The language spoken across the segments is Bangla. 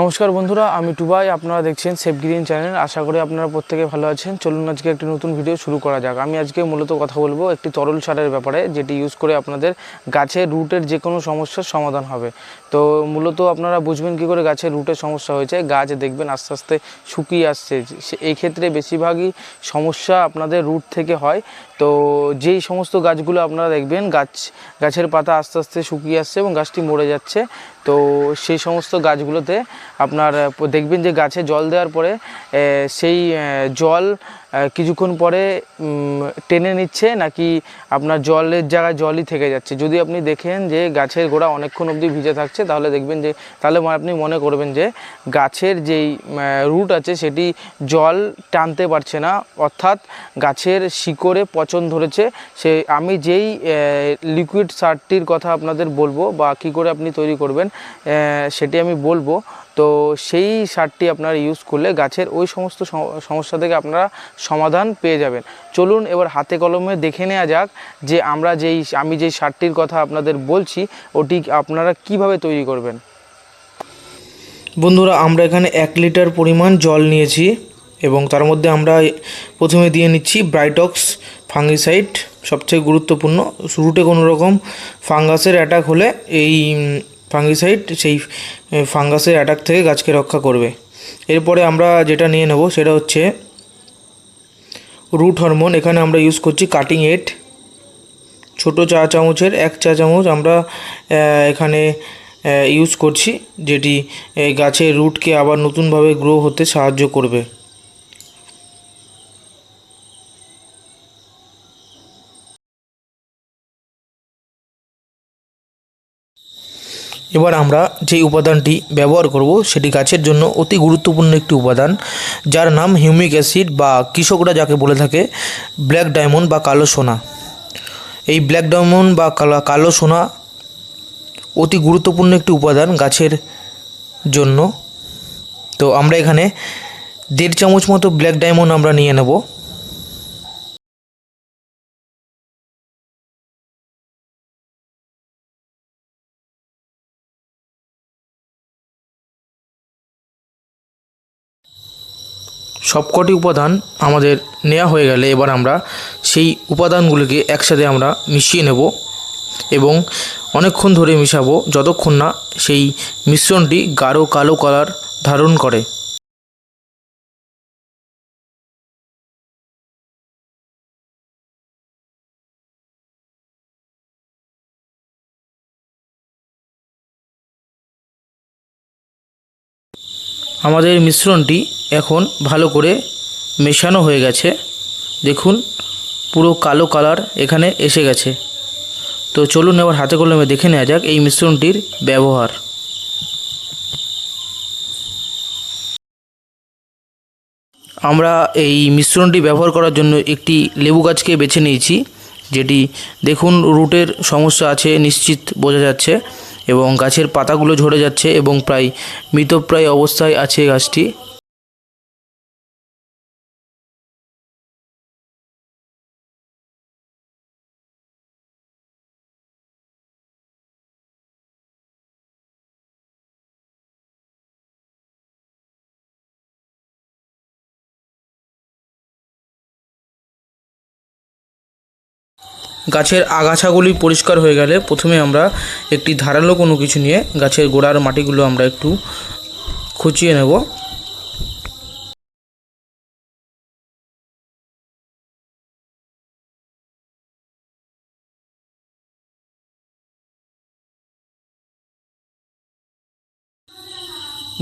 নমস্কার বন্ধুরা, আমি টুবাই, আপনারা দেখছেন সেফ গ্রিন চ্যানেল আশা করি আপনারা প্রত্যেকে ভালো আছেন। চলুন আজকে একটি নতুন ভিডিও শুরু করা যাক। আমি আজকে মূলত কথা বলব একটি তরল সারের ব্যাপারে, যেটি ইউজ করে আপনাদের গাছের রুটের যে কোনো সমস্যার সমাধান হবে। তো মূলত আপনারা বুঝবেন কী করে গাছের রুটের সমস্যা হয়েছে। গাছ দেখবেন আস্তে আস্তে শুকিয়ে আসছে। এই ক্ষেত্রে বেশিরভাগই সমস্যা আপনাদের রুট থেকে হয়। তো যেই সমস্ত গাছগুলো আপনারা দেখবেন, গাছ গাছের পাতা আস্তে আস্তে শুকিয়ে আসছে এবং গাছটি মরে যাচ্ছে। তো সেই সমস্ত গাছগুলোতে আপনার দেখবেন যে গাছে জল দেওয়ার পরে সেই জল কিছুক্ষণ পরে টেনে নিচ্ছে নাকি আপনার জলের জায়গায় জলই থেকে যাচ্ছে। যদি আপনি দেখেন যে গাছের গোড়া অনেকক্ষণ অবধি ভিজে থাকছে, তাহলে দেখবেন যে, তাহলে আপনি মনে করবেন যে গাছের যেই রুট আছে, সেটি জল টানতে পারছে না। অর্থাৎ গাছের শিকড়ে পচন ধরেছে। সে, আমি যেই লিকুইড সারটির কথা আপনাদের বলব বা কী করে আপনি তৈরি করবেন সেটি আমি বলব। তো সেই সারটি আপনারা ইউজ করলে গাছের ওই সমস্ত সমস্যা থেকে আপনারা সমাধান পেয়ে যাবেন। চলুন এবার হাতে কলমে দেখে নেওয়া যাক যে আমরা যেই, আমি যেই সারটির কথা আপনাদের বলছি, ওটি আপনারা কীভাবে তৈরি করবেন। বন্ধুরা, আমরা এখানে এক লিটার পরিমাণ জল নিয়েছি এবং তার মধ্যে আমরা প্রথমে দিয়ে নিচ্ছি ব্রাইটক্স ফাঙ্গিসাইড সবচেয়ে গুরুত্বপূর্ণ। রুটে কোনো রকম ফাঙ্গাসের অ্যাটাক হলে এই ফাঙ্গিসাইড সেই ফাঙ্গাসের অ্যাটাক থেকে গাছকে রক্ষা করবে। এরপরে আমরা যেটা নিয়ে নেব সেটা হচ্ছে রুট হরমোন এখানে আমরা ইউজ করছি কাটিং এড ছোট চা চামচের এক চা চামচ আমরা এখানে ইউজ করছি, যেটি গাছের রুটকে আবার নতুনভাবে গ্রো হতে সাহায্য করবে। এবার আমরা যেই উপাদানটি ব্যবহার করব, সেটি গাছের জন্য অতি গুরুত্বপূর্ণ একটি উপাদান, যার নাম হিউমিক অ্যাসিড বা কৃষকরা যাকে বলে থাকে ব্ল্যাক ডায়মন্ড বা কালো সোনা। এই ব্ল্যাক ডায়মন্ড বা কালো সোনা অতি গুরুত্বপূর্ণ একটি উপাদান গাছের জন্য। তো আমরা এখানে দেড় চামচ মতো ব্ল্যাক ডায়মন্ড আমরা নিয়ে নেব। সবকটি উপাদান আমাদের নেওয়া হয়ে গেলে এবার আমরা সেই উপাদানগুলিকে একসাথে আমরা মিশিয়ে নেব এবং অনেকক্ষণ ধরে মিশাবো, যতক্ষণ না সেই মিশ্রণটি গাঢ় কালো কালার ধারণ করে। আমাদের মিশ্রণটি এখন ভালো করে মেশানো হয়ে গেছে। দেখুন, পুরো কালো কালার এখানে এসে গেছে। তো চলুন এবার হাতে কলমে দেখে নেওয়া যাক এই মিশ্রণটির ব্যবহার। আমরা এই মিশ্রণটি ব্যবহার করার জন্য একটি লেবু গাছকে বেছে নিয়েছি, যেটি দেখুন রুটের সমস্যা আছে, নিশ্চিত বোঝা যাচ্ছে। এবং গাছের পাতাগুলো ঝরে যাচ্ছে এবং প্রায় মৃতপ্রায় অবস্থায় আছে গাছটি। গাছের আগাছাগুলি পরিষ্কার হয়ে গেলে প্রথমে আমরা একটি ধারালো কোনো কিছু নিয়ে গাছের গোড়ার মাটিগুলো আমরা একটু খুঁচিয়ে নেব।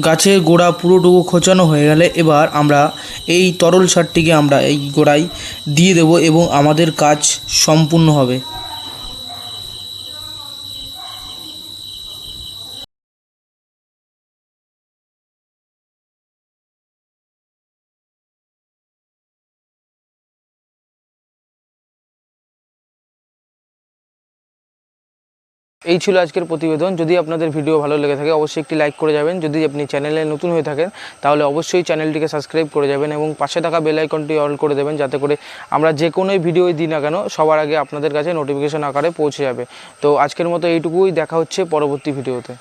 গাছের গোড়া পুরোটুকু খোঁচানো হয়ে গেলে এবার আমরা এই তরল সারটিকে আমরা এই গোড়ায় দিয়ে দেব এবং আমাদের কাজ সম্পূর্ণ হবে। এই ছিল আজকের প্রতিবেদন। যদি আপনাদের ভিডিও ভালো লেগে থাকে, অবশ্যই একটি লাইক করে যাবেন। যদি আপনি চ্যানেলে নতুন হয়ে থাকেন, তাহলে অবশ্যই চ্যানেলটিকে সাবস্ক্রাইব করে যাবেন এবং পাশে থাকা বেল আইকনটি অল করে দেবেন, যাতে করে আমরা যে কোনোই ভিডিও দিই না কেন, সবার আগে আপনাদের কাছে নোটিফিকেশন আকারে পৌঁছে যাবে। তো আজকের মতো এইটুকুই। দেখা হচ্ছে পরবর্তী ভিডিওতে।